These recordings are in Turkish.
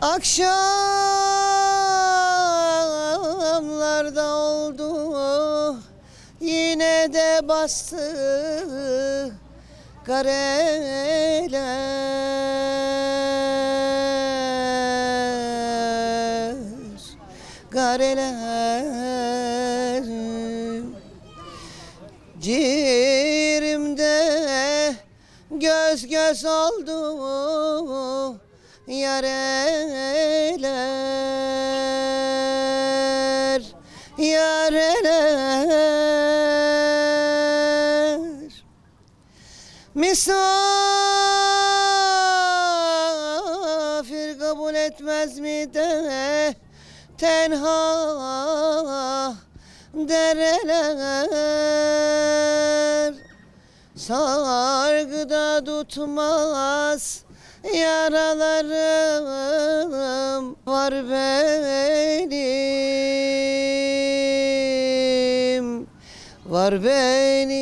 Akşamlarda oldu yine de bastı gareler gareler. Ciğerimde göz göz oldu yareler yareler. Misafir kabul etmez mi de tenha dereler. Sargıda tutmaz yaralarım var benim Var benim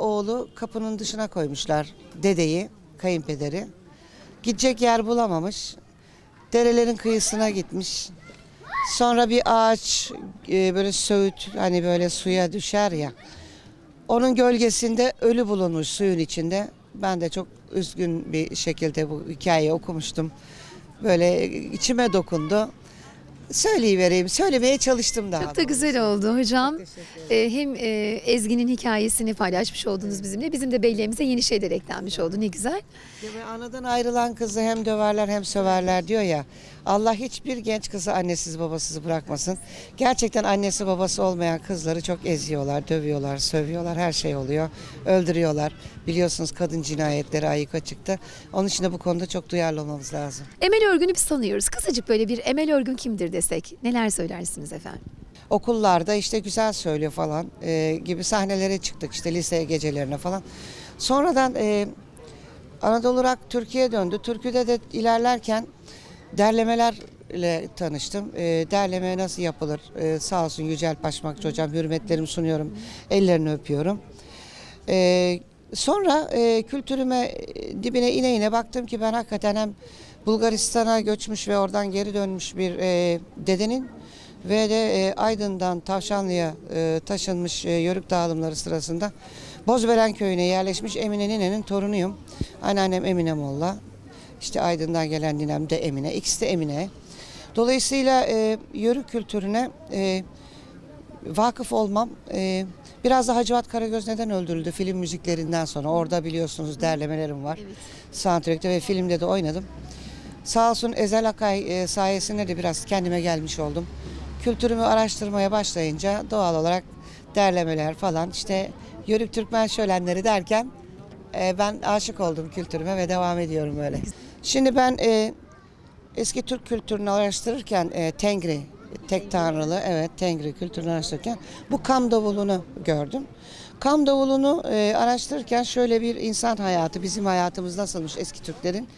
oğlu kapının dışına koymuşlar dedeyi, kayınpederi. Gidecek yer bulamamış. Derelerin kıyısına gitmiş. Sonra bir ağaç e, böyle söğüt hani böyle suya düşer ya. Onun gölgesinde ölü bulunmuş suyun içinde. Ben de çok üzgün bir şekilde bu hikayeyi okumuştum. Böyle içime dokundu. Söyleyivereyim, söylemeye çalıştım daha. Çok da güzel oldu hocam. Ee, hem e, Ezgi'nin hikayesini paylaşmış oldunuz bizimle. Bizim de belleğimize yeni şeyler eklenmiş oldu. Ne güzel. Ya anadan ayrılan kızı hem döverler hem söverler diyor ya. Allah hiçbir genç kızı annesiz babasız bırakmasın. Gerçekten annesi babası olmayan kızları çok eziyorlar, dövüyorlar, sövüyorlar, her şey oluyor. Öldürüyorlar. Biliyorsunuz kadın cinayetleri ayyuka çıktı. Onun için de bu konuda çok duyarlı olmamız lazım. Emel Örgün'ü biz tanıyoruz. Kısacık böyle bir Emel Örgün kimdir desek neler söylersiniz efendim? okullarda işte güzel söylüyor falan e, gibi sahnelere çıktık işte lise gecelerine falan. Sonradan e, Anadolu Rock Türkiye'ye döndü. Türküde de ilerlerken derlemelerle tanıştım. E, derleme nasıl yapılır? E, sağ olsun Yücel Paşmakçı hocam hürmetlerimi sunuyorum. Ellerini öpüyorum. E, sonra e, kültürüme dibine ine ine baktım ki ben hakikaten hem Bulgaristan'a göçmüş ve oradan geri dönmüş bir e, dedenin ve de e, Aydın'dan Tavşanlı'ya e, taşınmış e, yörük dağılımları sırasında Bozbelen köyüne yerleşmiş Emine Nine'nin torunuyum. Anneannem Emine Molla. İşte Aydın'dan gelen ninem de Emine. İkisi de Emine. Dolayısıyla e, yörük kültürüne e, vakıf olmam. e, biraz da Hacivat Karagöz neden öldürüldü film müziklerinden sonra. Orada biliyorsunuz derlemelerim var. Soundtrack'te ve filmde de oynadım. Sağ olsun Ezel Akay e, sayesinde de biraz kendime gelmiş oldum. Kültürümü araştırmaya başlayınca doğal olarak derlemeler falan işte Yörük Türkmen şölenleri derken e, ben aşık oldum kültürüme ve devam ediyorum öyle. Şimdi ben e, eski Türk kültürünü araştırırken Tengri, tek tanrılı evet Tengri kültürünü araştırırken bu kam davulunu gördüm. Kam davulunu araştırırken şöyle bir insan hayatı, bizim hayatımız nasılmış eski Türklerin.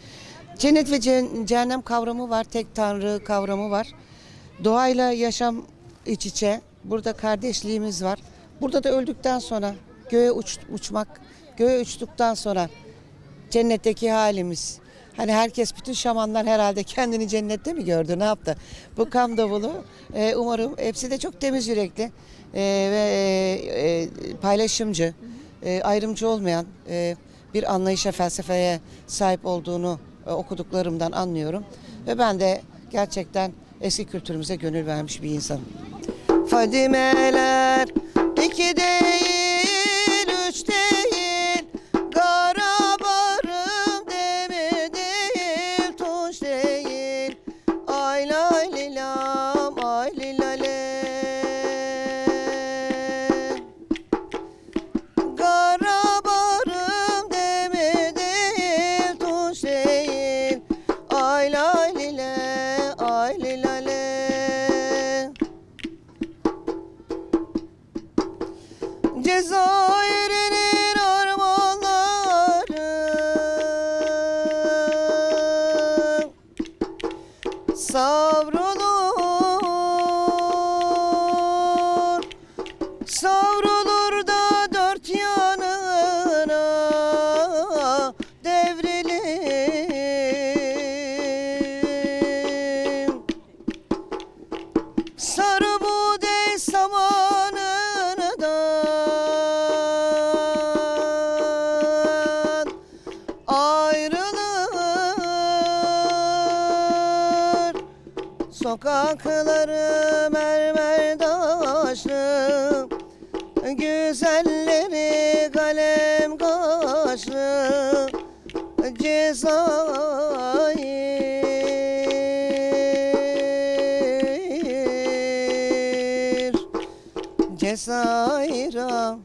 Cennet ve ce- cehennem kavramı var, tek tanrı kavramı var. Doğayla yaşam iç içe. Burada kardeşliğimiz var. Burada da öldükten sonra göğe uç, uçmak, göğe uçtuktan sonra cennetteki halimiz. Hani herkes, bütün şamanlar herhalde kendini cennette mi gördü, ne yaptı? Bu kam davulu e, umarım hepsi de çok temiz yürekli e, ve e, paylaşımcı, e, ayrımcı olmayan e, bir anlayışa, felsefeye sahip olduğunu okuduklarımdan anlıyorum. Ve ben de gerçekten eski kültürümüze gönül vermiş bir insanım. Fadimeler iki değil, sobre Sokakları mermer taşlı Güzelleri kalem kaşlı Cezayir. Cezayir'a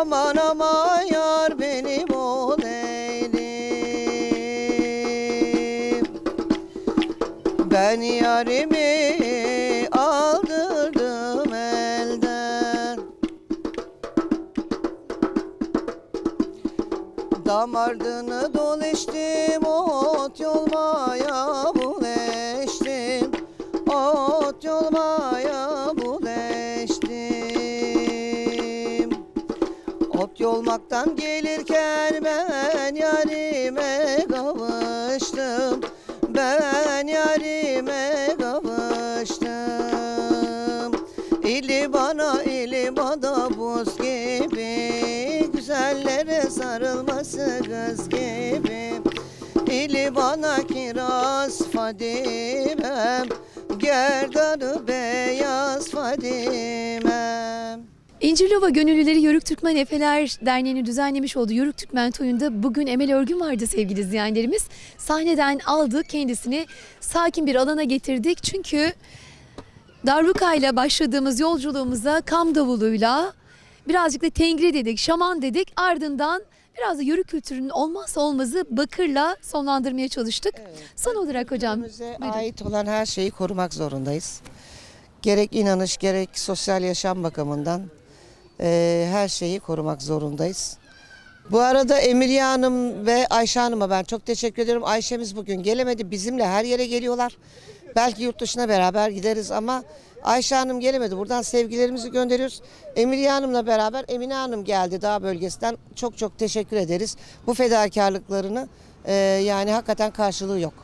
Aman aman yar benim olaydı ben yarimi aldırdım elden. Damardını dolaştım ot yolmaya buleştim Ot yolmaya buleştim yolmaktan gelirken ben yarime kavuştum. Ben yarime kavuştum. İli bana ili bana buz gibi. Güzellere sarılması kız gibi. İli bana kiraz Fadimem Gerdanı beyaz Fadimem İncirlova Gönüllüleri Yörük Türkmen Efeler Derneği'nin düzenlemiş olduğu Yörük Türkmen Toyu'nda bugün Emel Örgün vardı sevgili izleyenlerimiz. Sahneden aldık kendisini sakin bir alana getirdik. Çünkü darbuka ile başladığımız yolculuğumuza kam davuluyla birazcık da tengri dedik, şaman dedik. Ardından biraz da yörük kültürünün olmazsa olmazı bakırla sonlandırmaya çalıştık. Son olarak hocam ait olan her şeyi korumak zorundayız. Gerek inanış gerek sosyal yaşam bakımından eee, her şeyi korumak zorundayız. Bu arada Emiliye Hanım ve Ayşe Hanım'a ben çok teşekkür ediyorum. Ayşe'miz bugün gelemedi. Bizimle her yere geliyorlar. Belki yurt dışına beraber gideriz ama Ayşe Hanım gelemedi. Buradan sevgilerimizi gönderiyoruz. Emiliye Hanım'la beraber Emine Hanım geldi dağ bölgesinden. Çok çok teşekkür ederiz. Bu fedakarlıklarını eee, yani hakikaten karşılığı yok.